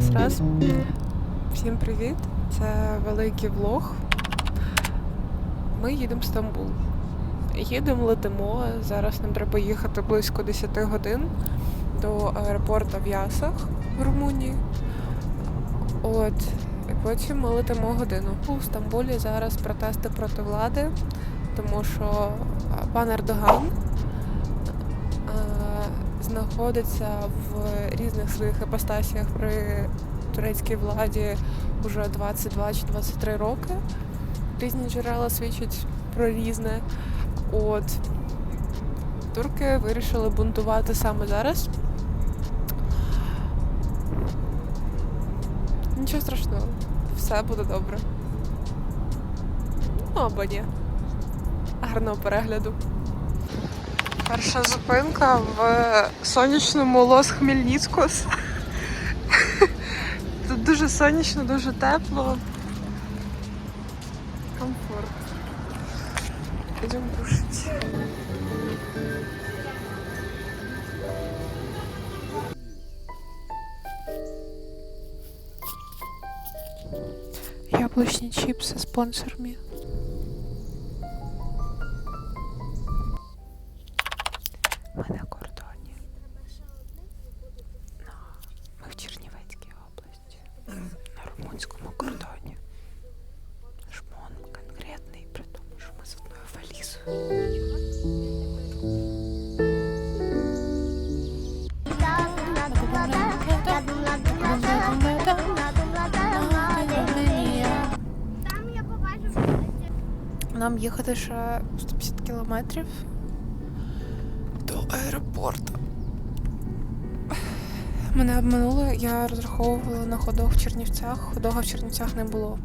Раз, раз. Всім привіт! Це великий влог. Ми їдемо в Стамбул. Їдемо, летимо. Зараз нам треба їхати близько 10 годин до аеропорту в Ясах в Румунії. От. І потім ми летимо годину. У Стамбулі зараз протести проти влади, тому що пан Ердоган знаходиться в різних своїх іпостасіях при турецькій владі вже 22 чи 23 роки. Різні джерела свідчать про різне. От турки вирішили бунтувати саме зараз. Нічого страшного, все буде добре. Ну або ні. Гарного перегляду. Перша зупинка в сонячному Лос Хмельницькос. Тут дуже сонячно, дуже тепло. Комфорт. Идем кушать. Яблучні чипси спонсор мій. Нам їхати ще 150 кілометрів до аеропорту. Мене обманули, я розраховувала на ходок в Чернівцях. Ходога в Чернівцях не було.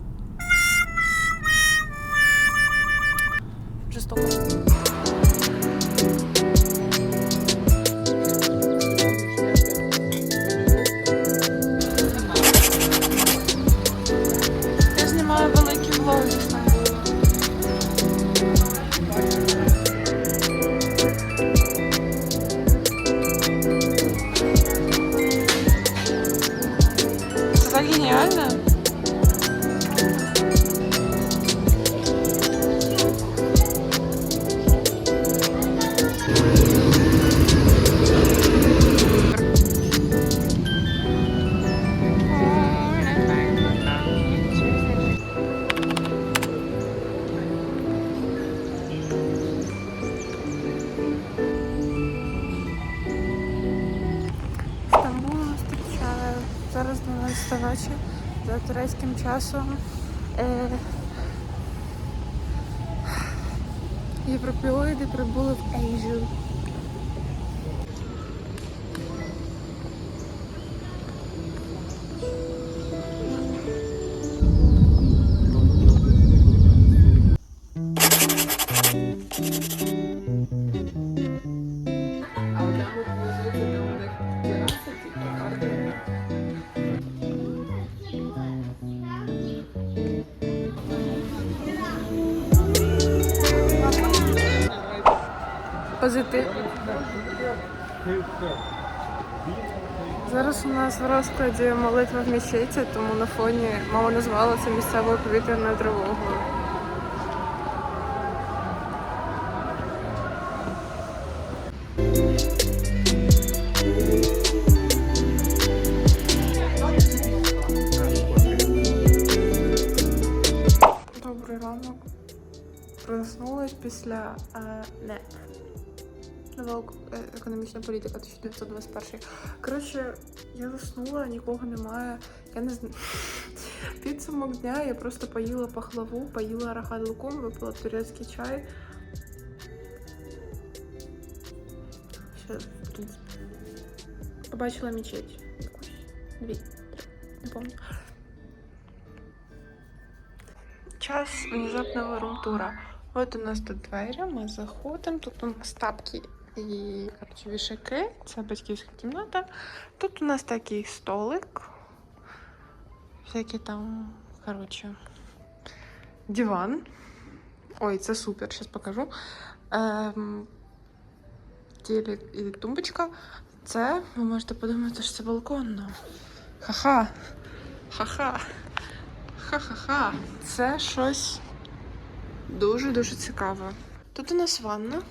estou. Турецьким часом. Е... Європеоїди прибули в Ейжу. Позитив. Зараз у нас в розкладі молитва в мечеті, тому на фоні мама назвала це місцевою повітряною тривогою. Добрий ранок. Проснулась після е, не е, економічна політика 1921. Коротше, я заснула, нікого немає. Я не знаю. Підсумок дня я просто поїла пахлаву, поїла арахат-лукум, випила турецький чай. Ще, в принципі. Побачила мечеть якусь. Дві, три, не пам'ятаю. Час внезапного румтура. От у нас тут двері, ми заходимо. Тут у нас тапки і коротше, вішаки. Це батьківська кімната. Тут у нас такий столик. Всякі там, коротше, диван. Ой, це супер, зараз покажу. Ем, телек і тумбочка. Це, ви можете подумати, що це балкон, но Ха-ха. Ха-ха. Ха-ха-ха. Це щось дуже-дуже цікаве. Тут у нас ванна.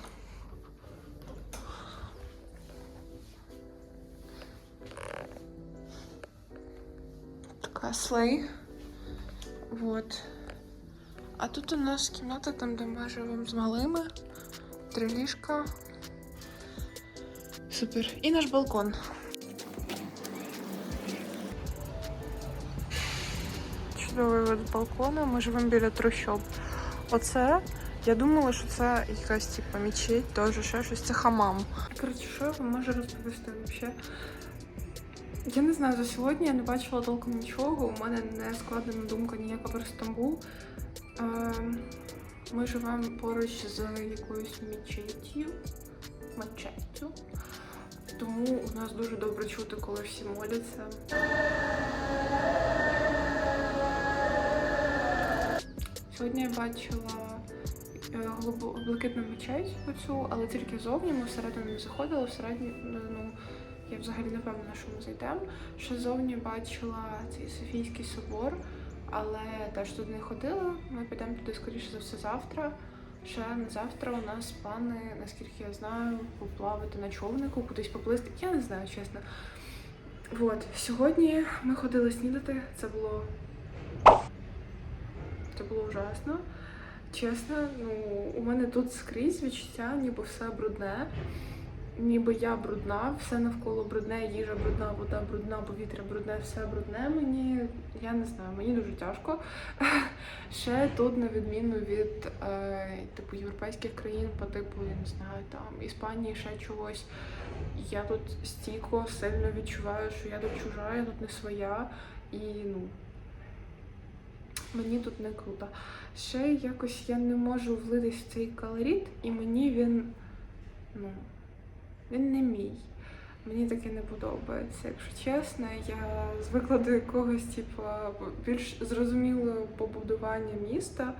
Така слей. Вот. А тут у нас кімната, там, де ми живемо з малими. Три ліжка. Супер. І наш балкон. Чудовий вид з балкона. Ми живемо біля трущоб. Оце. Я думала, що це якась типа мечеть, теж ще щось. Це хамам. Коротше, що я вам можу розповісти взагалі? Я не знаю, за сьогодні я не бачила толком нічого. У мене не складена думка ніяка про Стамбул. Ем, Ми живемо поруч з якоюсь мечеттю. Мечеттю. Тому у нас дуже добре чути, коли всі моляться. Сьогодні я бачила е, блакитну мечеть оцю, але тільки зовні. Ми всередину не заходили, всередині, ну, я взагалі не певна, що ми зайдемо. Ще зовні бачила цей Софійський собор, але теж туди не ходила. Ми підемо туди, скоріше за все, завтра. Ще на завтра у нас плани, наскільки я знаю, поплавати на човнику, кудись поплисти. Я не знаю, чесно. От, сьогодні ми ходили снідати. Це було. Це було ужасно. Чесно, ну, у мене тут скрізь відчуття, ніби все брудне. Ніби я брудна, все навколо брудне, їжа брудна, вода брудна, повітря брудне, все брудне. Мені я не знаю, мені дуже тяжко. Ще тут, на відміну від е, типу європейських країн, по типу, я не знаю, там Іспанії, ще чогось. Я тут стійко сильно відчуваю, що я тут чужа, я тут не своя, і ну мені тут не круто. Ще якось я не можу влитись в цей калоріт, і мені він, ну, він не мій. Мені таке не подобається, якщо чесно. Я звикла до якогось, типу, більш зрозумілого побудування міста,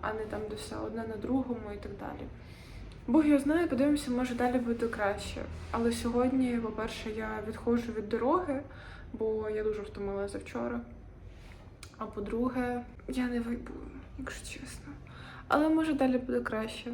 а не там, де все одне на другому і так далі. Бог його знає, подивимося, може далі буде краще. Але сьогодні, по-перше, я відходжу від дороги, бо я дуже втомилася вчора. А по-друге, я не вайбую, якщо чесно. Але може далі буде краще.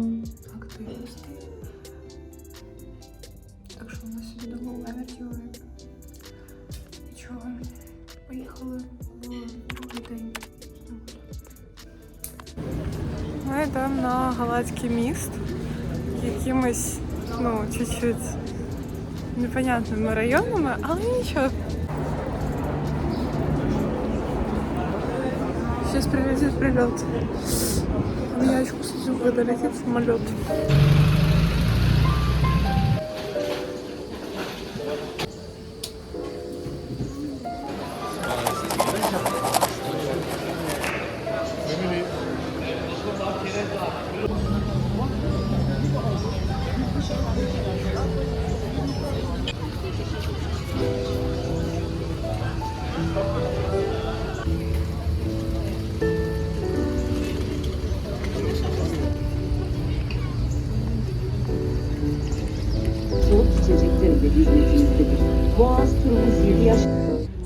Багато активностей. Так що у нас сьогодні енергію. Нічого. Поїхали в другий день. Ми йдемо на Галацький міст якимось, ну, чуть-чуть непонятними районами, але нічого. Сейчас прилетит прилет. minha acho que vocês vão dar aqui.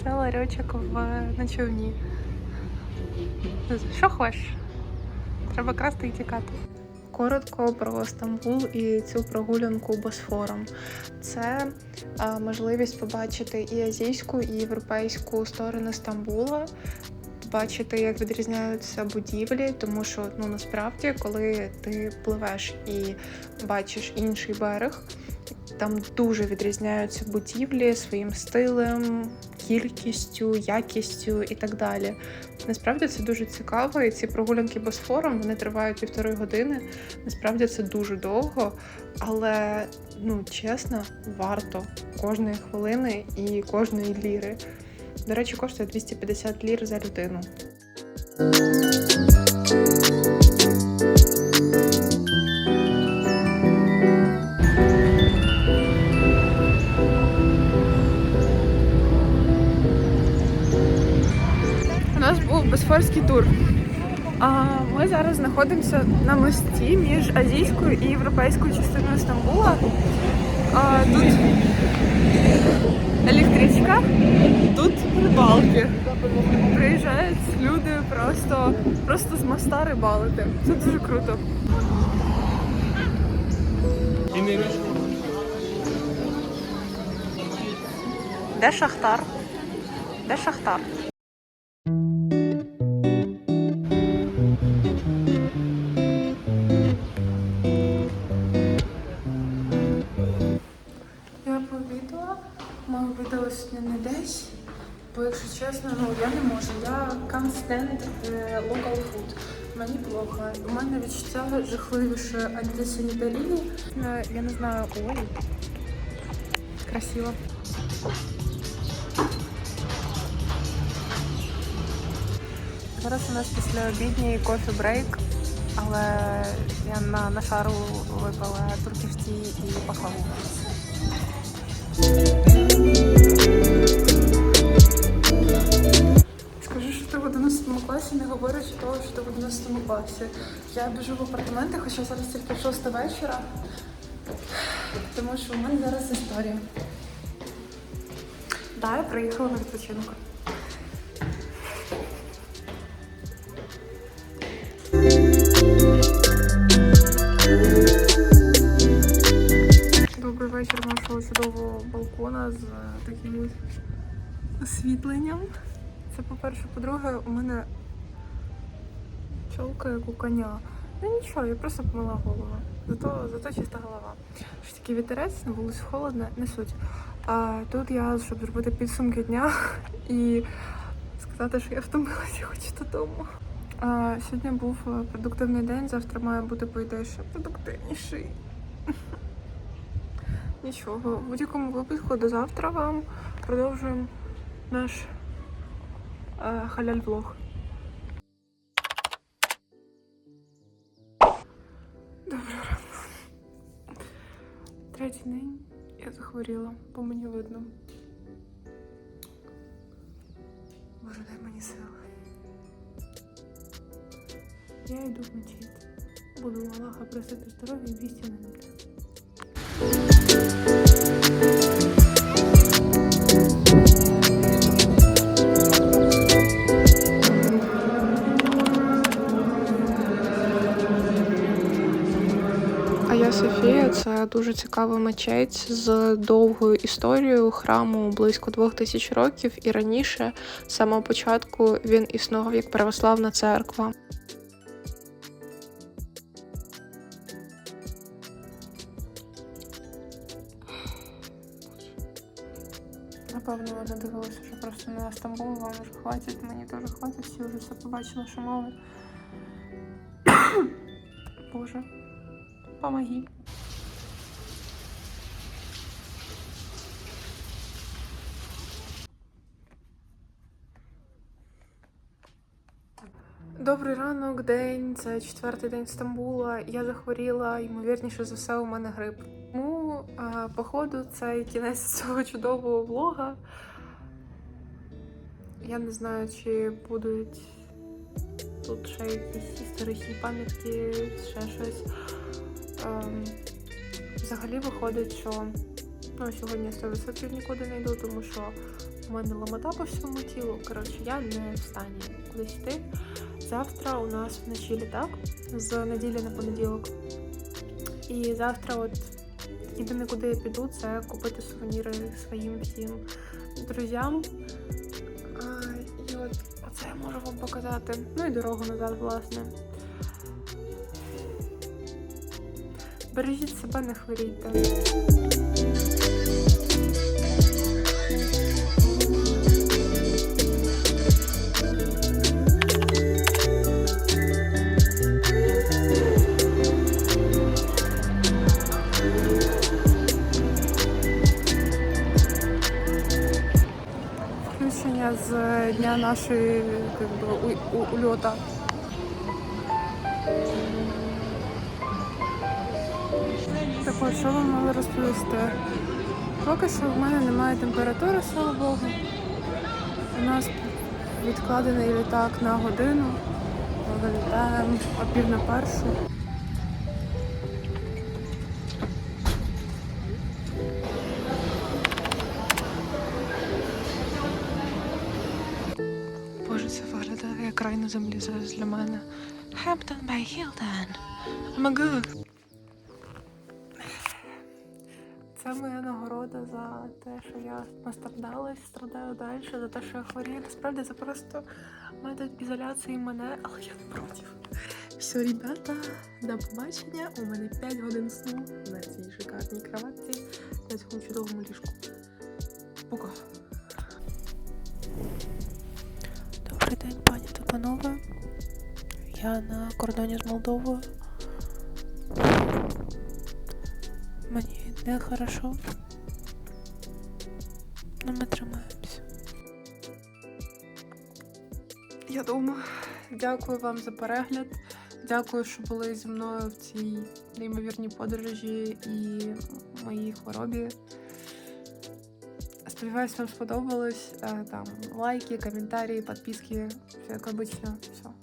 Це ларьочок в на човні. Що хочеш? Треба красти і тікати. Коротко про Стамбул і цю прогулянку Босфором. Це а, можливість побачити і азійську, і європейську сторони Стамбула бачити, як відрізняються будівлі, тому що ну насправді, коли ти пливеш і бачиш інший берег, там дуже відрізняються будівлі своїм стилем, кількістю, якістю і так далі. Насправді це дуже цікаво, і ці прогулянки босфором вони тривають півтори години. Насправді це дуже довго, але ну чесно, варто кожної хвилини і кожної ліри. До речі, коштує 250 лір за людину. Босфорський тур. А ми зараз знаходимося на мості між азійською і європейською частиною Стамбула. А, тут електричка, тут рибалки. Приїжджають люди просто, просто з моста рибалити. Це дуже круто. Де Шахтар? Де Шахтар? Бо якщо чесно, ну я не можу. Я can't stand е, local. Мені плохо. У мене відчуття жахливіше антисанітарії. Е, Я не знаю, ой. Красиво. Зараз у нас після обідній кофі брейк, але я на, на шару випила турківті і пахлаву. 9 класі, не говорять того, що ти в 11 класі. Я біжу в апартаменти, хоча зараз тільки 6 вечора, тому що в мене зараз історія. Так, я приїхала на відпочинку. Добрий вечір нашого чудового балкона з таким освітленням. Це по-перше, по-друге, у мене чолка як у коня. Ну нічого, я просто помила голову. Зато, зато чиста голова. Що таке вітерець, на вулиці холодно, не суть. А тут я, щоб зробити підсумки дня і сказати, що я втомилася, і хочу додому. А, сьогодні був е, продуктивний день, завтра має бути, по ідеї, ще продуктивніший. Нічого, в будь-якому випадку до завтра вам продовжуємо наш халяль влог. Доброго ранку. Третій день я захворіла, бо мені видно. Боже, дай мені сили. Я йду в мечеть. Буду Аллаха просити здоров'я і вісті на небе. Дуже цікава мечеть з довгою історією храму близько двох тисяч років, і раніше, з самого початку, він існував як православна церква. Напевно, ви дивилися, що просто на Стамбул вам вже хватить, мені теж хватить, всі вже все побачили, що мали. Боже, помоги. Добрий ранок, день. Це четвертий день Стамбула. Я захворіла, ймовірніше за все, у мене грип. Ну, е, походу, це кінець цього чудового влога. Я не знаю, чи будуть тут ще якісь історичні пам'ятки, ще щось. Ем, взагалі виходить, що ну, сьогодні я 100% нікуди не йду, тому що у мене ломота по всьому тілу. Коротше, я не в стані кудись йти. Завтра у нас вночі літак з неділі на понеділок. І завтра, от єдине, куди я піду, це купити сувеніри своїм всім друзям. А, і от, Оце я можу вам показати. Ну і дорогу назад, власне. Бережіть себе, не хворійте. Дня как би, у- у- ульота. Так от, що вам мали розповісти? Поки що в мене немає температури, слава Богу. У нас відкладений літак на годину. Ми вилітаємо о пів на першу. Зараз для мене. Hampton by Hilton. Магу. Це моя нагорода за те, що я настрадалась, страдаю далі, за те, що я хворію. Насправді це просто метод ізоляції мене, але я не проти. Все, ребята, до побачення. У мене 5 годин сну на цій шикарній кроватці, на цьому чудовому ліжку. Пока. Добрий день, пані та панове. Я на кордоні з Молдовою. Мені не хорошо. Но ми тримаємося. Я дома. Дякую вам за перегляд. Дякую, що були зі мною в цій неймовірній подорожі і моїй хворобі. Сподіваюсь, вам сподобалось. Е, Там лайки, коментарі, підписки, все як обично. Все.